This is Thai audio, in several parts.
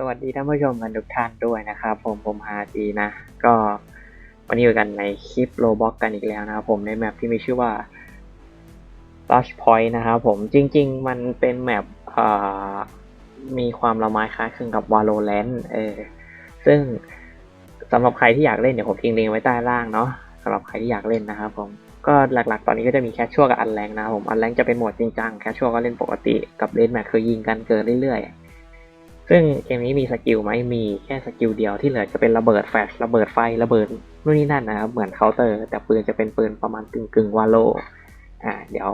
สวัสดีท่านผู้ชมกันทุกท่านด้วยนะครับผมผมฮาจีนะ ก็วันนี้อยู่กันในคลิปโลบ็อกกันอีกแล้วนะครับผมในแมปที่มีชื่อว่า Rush Point นะครับผมจริง ๆ มันเป็นแมปมีความละไม้คล้ายคลึงกับ Valorant เออซึ่งสำหรับใครที่อยากเล่นเดี๋ยวผมทิ้งลิงก์ไว้ใต้ล่างเนาะสำหรับใครที่อยากเล่นนะครับผมก็หลักๆ ตอนนี้ก็จะมีแคชชัวกับอันแรงนะครับผมอันแรงจะเป็นโหมดจริงจังแคชชัวก็เล่นปกติกับเลนแมทคือยิงกันเกินเรื่อยๆ ซึ่งเกมนี้มีสกิลไหมมีแค่สกิลเดียวที่เหลือจะเป็นระเบิดแฟลชระเบิดไฟระเบิดนู่นนี่นั่นนะครับเหมือนเคาน์เตอร์ แต่ปืนจะเป็นปืนประมาณกึ่งกึ่งวาโลอ่าเดี๋ยว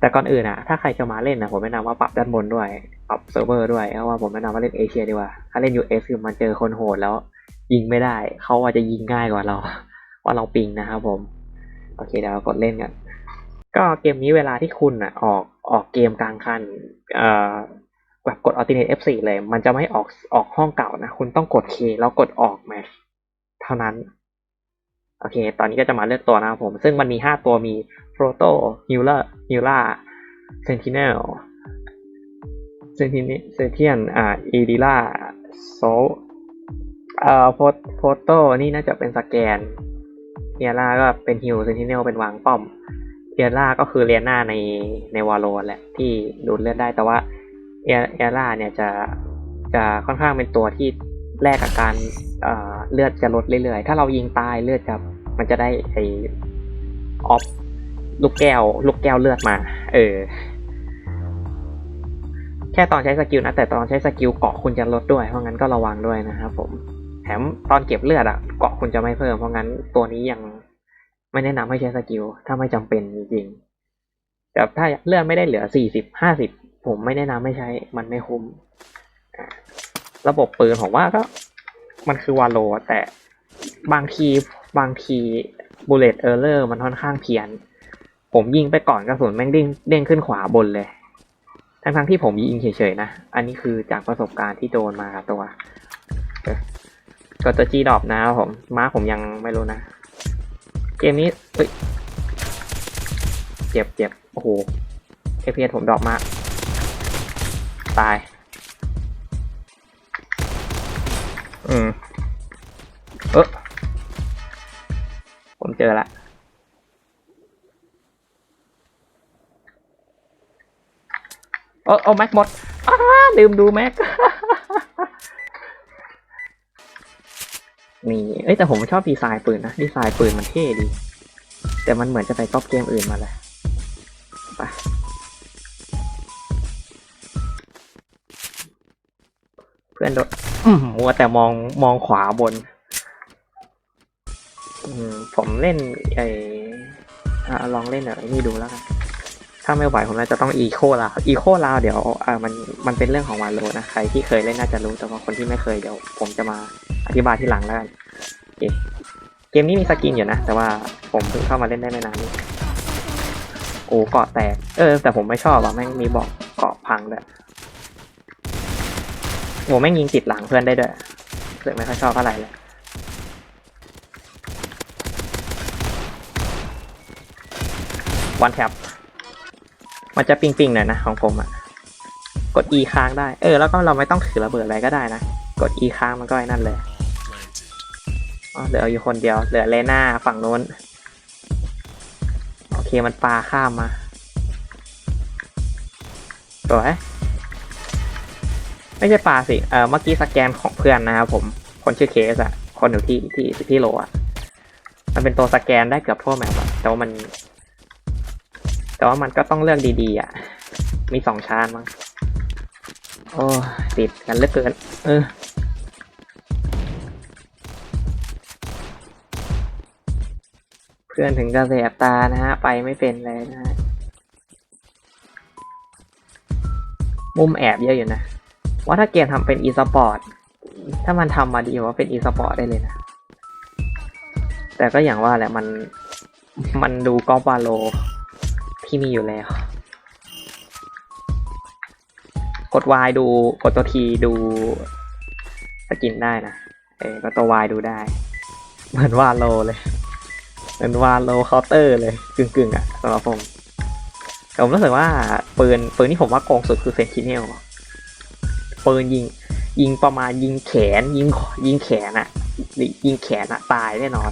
แต่ก่อนอื่นอะถ้าใครจะมาเล่นนะผมแนะนำว่าปรับด้านบนด้วย ปรับเซิร์ฟเวอร์ด้วยเพราะว่าผมแนะนำว่าเล่นเอเชียดีกว่า ถ้าเล่น US คือมันเจอคนโหดแล้ว ยิงไม่ได้ เขาว่าจจะยิงง่ายกว่าเราว่าเราปิงนะครับผม โอเคเดี๋ยวกดเล่นกัน ก็เกมนี้เวลาที่คุณอะออกออกเกมกลางคันเอ่อ แบบกด alternate F4 เลย มันจะไม่ออกออกห้องเก่านะ คุณต้องกด K แล้วกดออกแมชเท่านั้น โอเค ตอนนี้ก็จะมาเลือกตัวนะครับผม ซึ่งมันมีห้าตัวมี Proto Healer Healer Sentinel Sentinel Sentian อ่า Edila sol เอ่อโฟโต้นี่น่าจะเป็นสแกนเอียร่าก็เป็นฮิวเซนติเนลเป็นวางป้อมเอียร่าก็คือเรียนหน้าในในวอลโลแหละที่ดูดเลือดได้แต่ว่า เอียเอียร่าเนี่ยจะจะค่อนข้างเป็นตัวที่แลกกับการเอ่อเลือดจะลดเรื่อยๆ ถ้าเรายิงตายเลือดจะมันจะได้ไอออฟลูกแก้ว ลูกแก้วเลือดมา เออ แค่ตอนใช้สกิลนะ แต่ตอนใช้สกิลเกาะคุณจะลดด้วย เพราะงั้นก็ระวังด้วยนะครับผม แถมตอนเก็บเลือดอะเกาะคุณจะไม่เพิ่ม เพราะงั้นตัวนี้ยังไม่แนะนำให้ใช้สกิล ถ้าไม่จำเป็นจริงๆ แต่ถ้าเลือดไม่ได้เหลือสี่สิบห้าสิบ ผมไม่แนะนำให้ใช้ มันไม่คุ้ม ระบบปืนผมว่าก็ มันคือวาโลแต่บางทีบางทีบูเลตเออร์เลอร์มันค่อนข้างเพี้ยน ผมยิงไปก่อนกระสุนแม่งเด้งเด้งขึ้นขวาบนเลย ทั้งๆที่ผมยิงเฉยๆนะ อันนี้คือจากประสบการณ์ที่โดนมากับตัว ก็ตัวจีดอบนะครับผม ม้าผมยังไม่รู้นะ เกมนี้เจ็บเจ็บโอ้โหเอพีผมดรอปมา ตาย อืม เออผมเจอละโอ้โอ้แม็กหมดอ้าลืมดูแม็ก นี่ เอ้ยแต่ผมชอบดีไซน์ปืนนะ ดีไซน์ปืนมันเท่ดี แต่มันเหมือนจะไปก๊อปเกมอื่นมาเลยไป พื่อนโดดอืมมัวแต่มองมองขวาบนอืมผมเล่นไออะลองเล่นแบบนี่ดูแล้วกัน ถ้าไม่ไหวผมน่าจะต้องอีโคลาวอีโคลาวเดี๋ยวอ่ามันมันเป็นเรื่องของวาโลนะ ใครที่เคยเล่นน่าจะรู้ แต่ว่าคนที่ไม่เคยเดี๋ยวผมจะมาอธิบายที่หลังแล้วกันโอเคเกมนี้มีสกินอยู่นะ แต่ว่าผมเพิ่งเข้ามาเล่นได้ไม่นานนี้โอ้เกาะแตก เออ แต่ผมไม่ชอบอะแม่งมีบอกเกาะพังด้วย โอ้แม่งยิงติดหลังเพื่อนได้ด้วยเลยไม่ค่อยชอบเท่าไหร่เลยวันแท็บมันจะปิงปิงๆหน่อยนะของผมอะ่ะ กด E ค้างได้ เออ แล้วก็เราไม่ต้องถือระเบิดอะไรก็ได้นะ กด E ค้างมันก็ไอ้นั่นเลยอ๋อเหลืออยู่คนเดียว เหลือเลน่าฝั่งโน้น โอเคมันปลาข้ามมาสวย ไม่ใช่ปลาสิเออเมื่อกี้สแกนของเพื่อนนะครับผมคนชื่อเคสอะคนอยู่ที่ที่ที่โลอะมันเป็นตัวสแกนได้เกือบทั่วแมปอะแต่ว่ามัน แต่ว่ามันก็ต้องเลือกดีๆอะมีสองชานมั้งโอ้ติดกันเหลือเกิน เออเพื่อนถึงกระแสบตานะฮะ ไปไม่เป็นเลยนะฮะมุมแอบเยอะอยู่นะ ว่าถ้าเกมทำเป็นอีสปอร์ตถ้ามันทำมาดีว่าเป็นอีสปอร์ตได้เลยนะ แต่ก็อย่างว่าแหละมันมันดูกอล์ฟวาโลที่มีอยู่แล้ว กด Y ดูกดตัว T ดูสกินได้นะเออกดตัว Y ดูได้ เหมือนวาโลเลยเหมือนวาโลเคาน์เตอร์เลยกึ่งๆอะสำหรับผมแต่ผมรู้สึกว่าปืนปืนที่ผมว่าโกงสุดคือเซนติเนล ปืนยิง ยิงประมาณยิงแขน ยิงยิงแขนอะยิงแขนอะตายแน่นอน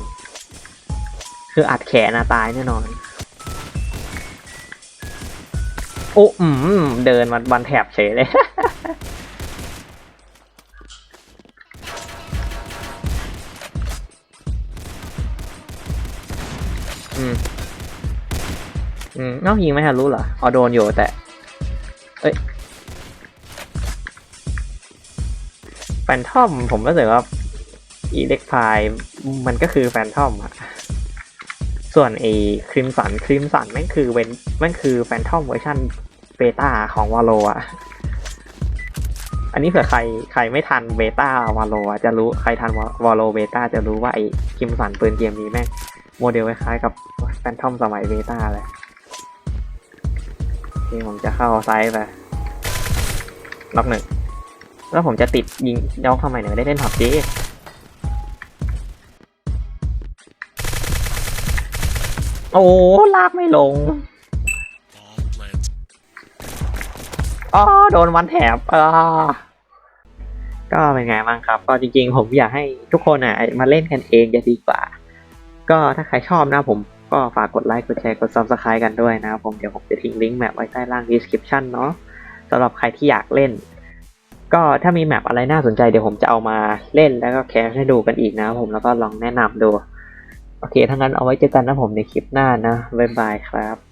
คืออัดแขนอะตายแน่นอน โอ้อืมเดินมาบันแถบเฉยเลยอืมอืมเอ้ายิงไม่ทันรู้เหรออ๋อโดนอยู่แต่ เอ้ย แฟนทอมผมรู้สึกว่าอีเล็กพายมันก็คือแฟนทอมอะส่วนไอ้คริมสันคริมสันแม่งคือเวนแม่งคือแฟนทอมเวอร์ชันเบต้าของวาโลอะอันนี้เผื่อใครใครไม่ทันเบต้าวาโลจะรู้ใครทันวาโลเบต้าจะรู้ว่าไอ้คริมสันปืนเกมนี้แม่งโมเดลคล้ายกับแฟนทอมสมัยเบต้าเลยนี่ผมจะเข้าไซส์ไปล็อกหนึ่ง แล้วผมจะติดยิงยอกทำไมเนี่ยได้เล่นผับจีโอ้ลากไม่ลงอ๋อโดนวันแถบอ่าก็เป็นไงบ้างครับ ก็จริงๆ ผมอยากให้ทุกคนอะมาเล่นกันเองจะดีกว่า ก็ถ้าใครชอบนะผมก็ฝากกดไลค์กดแชร์กด subscribe กันด้วยนะครับผมเดี๋ยวผมจะทิ้งลิงก์แมปไว้ใต้ล่าง description เนาะสำหรับใครที่อยากเล่น ก็ถ้ามีแมปอะไรน่าสนใจเดี๋ยวผมจะเอามาเล่นแล้วก็แคสให้ดูกันอีกนะครับผมแล้วก็ลองแนะนำดู โอเคทั้งนั้นเอาไว้เจอกันนะผมในคลิปหน้านะ บ๊ายบายครับ